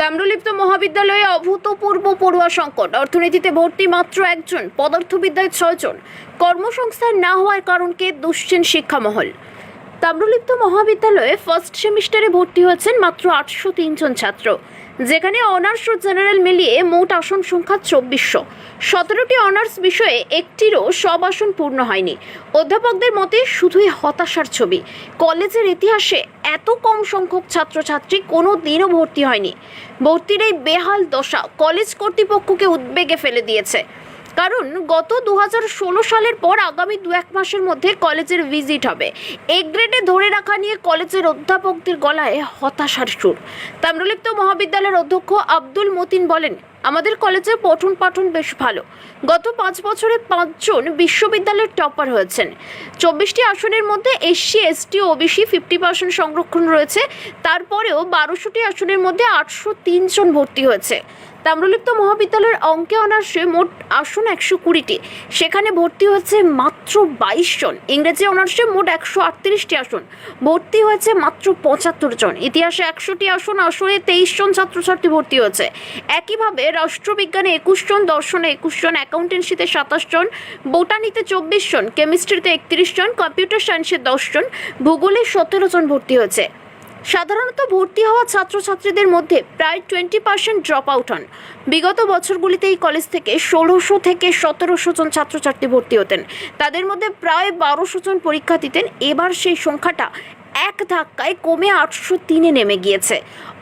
তাম্রলিপ্ত মহাবিদ্যালয়ে অভূতপূর্ব পড়ুয়া সংকট। অর্থনীতিতে ভর্তি মাত্র একজন, পদার্থবিদ্যায় ছয়জন। কর্মসংস্থান না হওয়ার কারণকে দুশ্চিন শিক্ষামহল। তাম্রলিপ্ত মহাবিদ্যালয়ে ফার্স্ট সেমিস্টারে ভর্তি হয়েছেন মাত্র আটশো তিনজন ছাত্র। যেখানে অনার্স ও জেনারেল মিলিয়ে মোট আসন সংখ্যা চব্বিশশো। সতেরোটি অনার্স বিষয়ে একটিরও সব আসন পূর্ণ হয়নি। অধ্যাপকদের মতে শুধুই হতাশার ছবি। কলেজের ইতিহাসে এত কম সংখ্যক ছাত্রছাত্রী কোনো দিনও ভর্তি হয়নি। ভর্তির এই বেহাল দশা কলেজ কর্তৃপক্ষকে উদ্বেগে ফেলে দিয়েছে। কারণ গত দু হাজার ষোলো সালের পর আগামী দু এক মাসের মধ্যে কলেজের ভিজিট হবে। এ গ্রেডে ধরে রাখা নিয়ে কলেজের অধ্যাপকদের গলায় হতাশার সুর। তাম্রলিপ্ত মহাবিদ্যালয়ের অধ্যক্ষ আব্দুল মতিন বলেন, আমাদের কলেজে পঠন পাঠন বেশ ভালো। গত পাঁচ বছরে পাঁচজন বিশ্ববিদ্যালয়ের টপার হয়েছেন। চব্বিশটি আসনের মধ্যে SC, ST OBC fifty percent সংরক্ষণ রয়েছে। তারপরেও বারোশোটি আসনের মধ্যে আটশো জন ভর্তি হয়েছে। তাম্রলিপ্ত মহাবিদ্যালয়ের অঙ্কে অনার্সে মোট আসন একশো কুড়িটি। সেখানে ভর্তি হয়েছে মাত্র বাইশ জন। ইংরেজি অনার্সে মোট একশো আটত্রিশটি আসন। ভর্তি হয়েছে মাত্র পঁচাত্তর জন। ইতিহাসে একশোটি আসন আসনে তেইশ জন ছাত্রছাত্রী ভর্তি হয়েছে। একইভাবে রাষ্ট্রবিজ্ঞানে একুশ জন, দর্শনে একুশ জন, অ্যাকাউন্টেন্সিতে সাতাশ জন, বোটানিতে চব্বিশ জন, কেমিস্ট্রিতে একত্রিশ জন, কম্পিউটার সায়েন্সে দশ জন, ভূগোলে সতেরো জন ভর্তি হয়েছে। সাধারণত ভর্তি হওয়া ছাত্রছাত্রীদের মধ্যে প্রায় টোয়েন্টি পার্সেন্ট ড্রপ আউট হন। বিগত বছরগুলিতে এই কলেজ থেকে ষোলোশো থেকে সতেরোশো জন ছাত্রছাত্রী ভর্তি হতেন। তাদের মধ্যে প্রায় বারোশো জন পরীক্ষা দিতেন। এবার সেই সংখ্যাটা এক ধাক্কায় কমে আটশো তিনে নেমে গিয়েছে।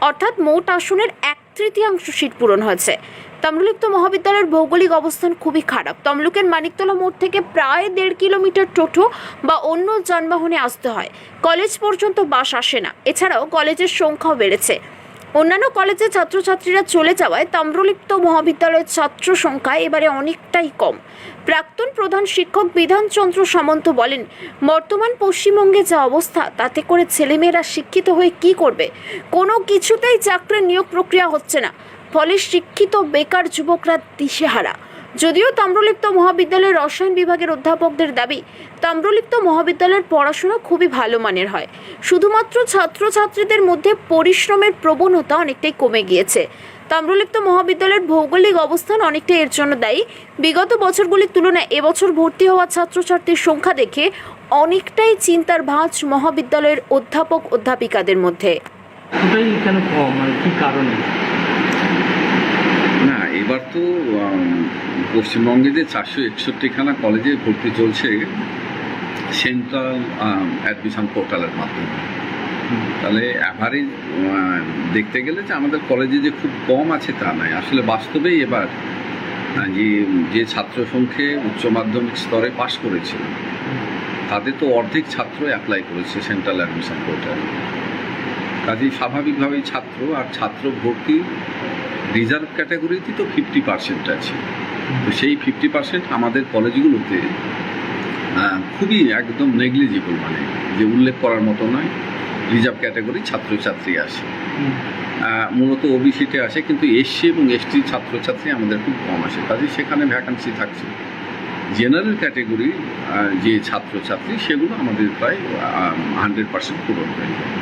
অর্থাৎ মোট আসনের এক তৃতীয়াংশ সিট পূরণ হয়েছে। তমলুক মহাবিদ্যালয়ের ভৌগোলিক অবস্থান খুবই খারাপ। তমলুকের মানিকতলা মোড় থেকে প্রায় দেড় কিলোমিটার টোটো বা অন্য যানবাহনে আসতে হয়। কলেজ পর্যন্ত বাস আসে না। এছাড়াও কলেজের সংখ্যাও বেড়েছে। অন্যান্য কলেজের ছাত্রছাত্রীরা চলে যাওয়ায় তাম্রলিপ্ত মহাবিদ্যালয়ের ছাত্র সংখ্যা এবারে অনেকটাই কম। প্রাক্তন প্রধান শিক্ষক বিধানচন্দ্র সামন্ত বলেন, বর্তমান পশ্চিমবঙ্গে যা অবস্থা, তাতে করে ছেলেমেয়েরা শিক্ষিত হয়ে কি করবে? কোনো কিছুতেই চাকরির নিয়োগ প্রক্রিয়া হচ্ছে না। ফলে শিক্ষিত বেকার যুবকরা দিশেহারা। যদিও তাম্রলিপ্ত মহাবিদ্যালয়ের রসায়ন বিভাগের অধ্যাপকদের দাবি, তাম্রলিপ্ত মহাবিদ্যালয়ের পড়াশোনা খুবই ভালো মানের হয়। শুধুমাত্র ছাত্রছাত্রীদের মধ্যে পরিশ্রমের প্রবণতা অনেকটাই কমে গিয়েছে। তাম্রলিপ্ত মহাবিদ্যালয়ের ভৌগোলিক অবস্থান অনেকটা এর জন্য দায়ী। বিগত বছরগুলির তুলনায় এবছর ভর্তি হওয়া ছাত্রছাত্রীর সংখ্যা দেখে অনেকটাই চিন্তার ভাঁজ মহাবিদ্যালয়ের অধ্যাপক অধ্যাপিকাদের মধ্যে। মানে কি কারণে? তো পশ্চিমবঙ্গে যে চারশো একষট্টিখানা কলেজে ভর্তি চলছে, সেন্ট্রাল অ্যাডমিশন পোর্টালের মাধ্যমে। তাহলে অ্যাভারেজ দেখতে গেলে যে আমাদের কলেজে যে খুব কম আছে তা নয়। আসলে বাস্তবেই এবার যে যে ছাত্র সংখ্যে উচ্চ মাধ্যমিক স্তরে পাশ করেছিল তাদের তো অর্ধেক ছাত্র অ্যাপ্লাই করেছে সেন্ট্রাল অ্যাডমিশন পোর্টালে। কাজেই স্বাভাবিকভাবেই ছাত্র আর ছাত্র ভর্তি রিজার্ভ ক্যাটাগরিতে তো ফিফটি পার্সেন্ট আছে। তো সেই ফিফটি পার্সেন্ট আমাদের কলেজগুলোতে খুবই একদম নেগলিজিবল মানে যে উল্লেখ করার মতো নয়। রিজার্ভ ক্যাটাগরি ছাত্রছাত্রী আসে। মূলত ওবিসিতে আসে কিন্তু এসসি এবং এসটি ছাত্রছাত্রী আমাদের খুব কম আসে। কাজে সেখানে ভ্যাকান্সি থাকছে। জেনারেল ক্যাটাগরি যে ছাত্রছাত্রী সেগুলো আমাদের প্রায় হান্ড্রেড পার্সেন্ট পূরণ হয়ে যায়।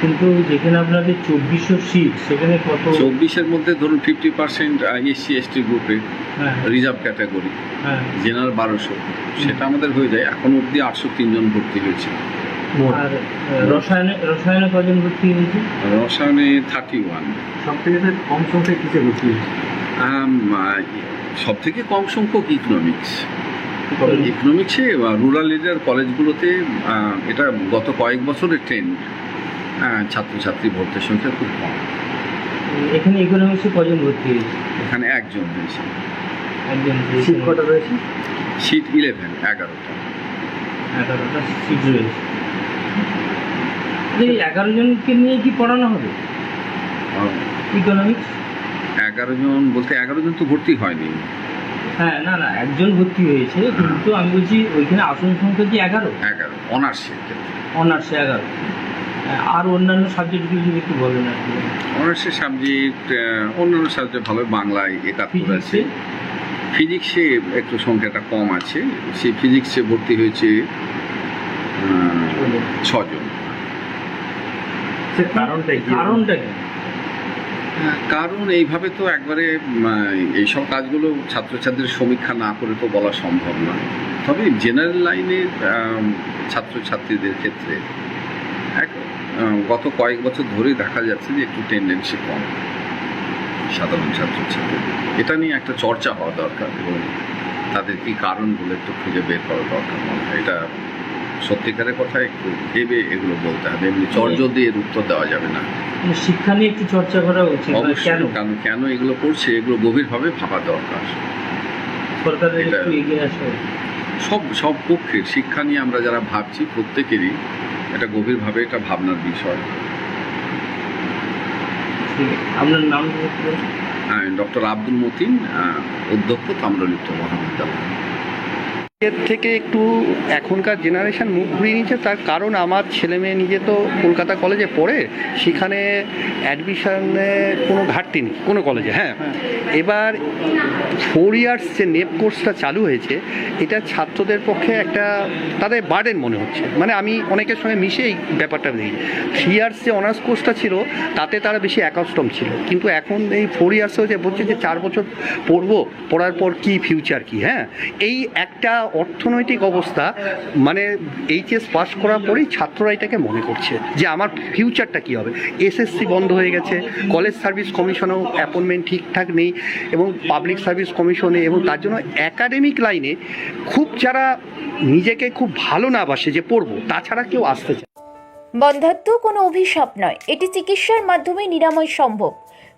কিন্তু যেখানে আপনাদের চব্বিশশো সিট সেখানে কত? চব্বিশের মধ্যে ধরুন ফিফটি পার্সেন্ট এসসি এসটি গ্রুপে হ্যাঁ রিজার্ভ ক্যাটাগরি হ্যাঁ। জেনারেল বারোশো। সেটা আমাদের হয়ে যায় এখন অবধি আটশো তিনজন ভর্তি হয়েছে। আর রসায়নে রসায়নে কজন ভর্তি হয়েছে? রসায়নে থার্টি ওয়ান সব থেকে কম সংখ্যায় কিসে ভর্তি হয়েছে? সব থেকে কম সংখ্যক ইকোনমিক্স ইকোনমিক্সে রুরাল এরিয়ার কলেজগুলোতে এটা গত কয়েক বছরের ট্রেন্ড ছাত্রছাত্রী ভর্তির সংখ্যা খুব কম। এখানে ইকোনমিক্সে কজন ভর্তি হয়েছে? এখানে একজন হয়েছে একজন সিট কটা রয়েছে? সিট ইলেভেন এগারোটা। এগারোটা সিট রয়েছে। এই এগারো জনকে নিয়ে কি পড়ানো হবে? ইকোনমিক্স এগারো জন বলতে এগারো জন তো ভর্তি হয়নি। হ্যাঁ না না একজন ভর্তি হয়েছে কিন্তু আমি বলছি ওইখানে আসন সংখ্যা কি এগারো? এগারো অনার্সের ক্ষেত্রে। অনার্সে এগারো। আর অন্যান্য সাবজেক্টগুলো যদি একটু বলেন আর কি। অনার্সের সাবজেক্ট অন্যান্য সাবজেক্ট ভালো বাংলায় একাত্তর আছে। ফিজিক্সে একটু সংখ্যাটা কম আছে। সেই ফিজিক্সে ভর্তি হয়েছে ছজন। কারণটা কারণ এইভাবে তো একবারে এইসব কাজগুলো ছাত্রছাত্রীদের সমীক্ষা না করে তো বলা সম্ভব না। তবে জেনারেল লাইনের ছাত্রছাত্রীদের ক্ষেত্রে গত কয়েক বছর ধরে দেখা যাচ্ছে যে একটু টেন্ডেন্সি কম সাধারণ ছাত্রছাত্রীদের। এটা নিয়ে একটা চর্চা হওয়া দরকার এবং তাদের কি কারণগুলো একটু খুঁজে বের করা দরকার মনে হয়। এটা সত্যিকারের কথা একটু ভেবে এগুলো বলতে হবে। এমনি দিয়ে এর উত্তর দেওয়া যাবে না। মানে শিক্ষা নিয়ে একটু চর্চা করা উচিত অবশ্যই কেন? কারণ কেন এগুলো করছে এগুলো গভীরভাবে ভাবা দরকার। সরকারের এটা- একটু এগিয়ে আসা সব সব পক্ষের শিক্ষা নিয়ে আমরা যারা ভাবছি প্রত্যেকেরই এটা গভীরভাবে এটা ভাবনার বিষয়। আপনার নাম হ্যাঁ ডক্টর আব্দুল মতিন অধ্যক্ষ তাম্রলিপ্ত মহাবিদ্যালয়। এর থেকে একটু এখনকার জেনারেশন মুখ ঘুরিয়ে নিচ্ছে। তার কারণ আমার ছেলে মেয়ে নিজে তো কলকাতা কলেজে পড়ে সেখানে অ্যাডমিশনে কোনো ঘাটতি নেই কোনো কলেজে হ্যাঁ। এবার ফোর ইয়ার্স যে নেপ কোর্সটা চালু হয়েছে এটা ছাত্রদের পক্ষে একটা তাদের বার্ডেন মনে হচ্ছে। মানে আমি অনেকের সঙ্গে মিশে এই ব্যাপারটা দেখি। থ্রি ইয়ার্স যে অনার্স কোর্সটা ছিল তাতে তারা বেশি অ্যাকাস্টম ছিল। কিন্তু এখন এই ফোর ইয়ার্সেও যে বলছে যে চার বছর পড়ব পড়ার পর কি ফিউচার কি হ্যাঁ। এই একটা অর্থনৈতিক অবস্থা মানে এইচএস পাস করার পরেই ছাত্ররা এটাকে মনে করছে যে আমার ফিউচারটা কি হবে? এসএসসি বন্ধ হয়ে গেছে কলেজ সার্ভিস কমিশনেও অ্যাপয়েন্টমেন্ট ঠিকঠাক নেই এবং পাবলিক সার্ভিস কমিশনে এবং তার জন্য একাডেমিক লাইনে খুব যারা নিজেকে খুব ভালো না বাসে যে পড়ব, তাছাড়া কেউ আসতে চায়। বন্ধাত্ম কোনো অভিশাপ নয়। এটি চিকিৎসার মাধ্যমে নিরাময় সম্ভব।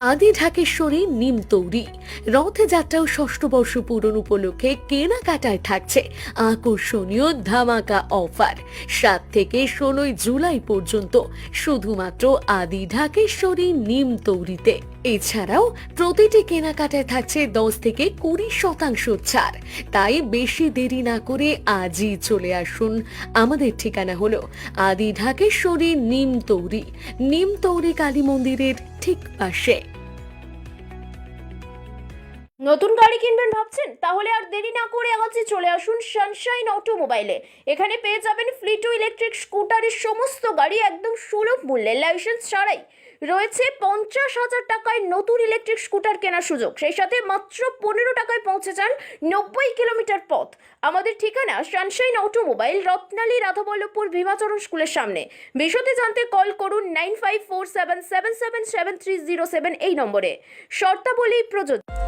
আদি ঢাকেশ্বরী নিম তৌরি। রথযাত্রা ও ষষ্ঠ বর্ষ পূরণ উপলক্ষে কেনাকাটায় থাকছে আকর্ষণীয় ধামাকা অফার। সাত থেকে ষোলোই জুলাই পর্যন্ত শুধুমাত্র আদি ঢাকেশ্বরী নিম তৌরিতে। এছাড়াও প্রতিটি কেনাকাটায় থাকছে দশ থেকে কুড়ি শতাংশ ছাড়। তাই বেশি দেরি না করে আজই চলে আসুন। আমাদের ঠিকানা হলো আদি ঢাকেশ্বরী নিম তৌরি। নিম তৌরি কালী মন্দিরের ঠিক পাশে। নতুন গাড়ি কিনবেন ভাবছেন? তাহলে আর দেরি না করে আজই চলে আসুন সানশাইন অটোমোবাইলে। এখানে পেয়ে যাবেন ফ্লিটু ইলেকট্রিক স্কুটারের সমস্ত গাড়ি একদম সুলভ মূল্যে, লাইসেন্স ছাড়াই। রয়েছে পঞ্চাশ হাজার টাকায় নতুন ইলেকট্রিক স্কুটার কেনার সুযোগ। সেই সাথে মাত্র পনেরো টাকায় পৌঁছে যান নব্বই কিলোমিটার পথ। আমাদের ঠিকানা সানশাইন অটোমোবাইল, রত্নালী, রাধাবল্লভপুর, ভীমাচরণ স্কুলের সামনে। বিশদে জানতে কল করুন nine five four seven seven seven seven three zero seven এই নম্বরে। শর্তাবলী প্রযোজ্য।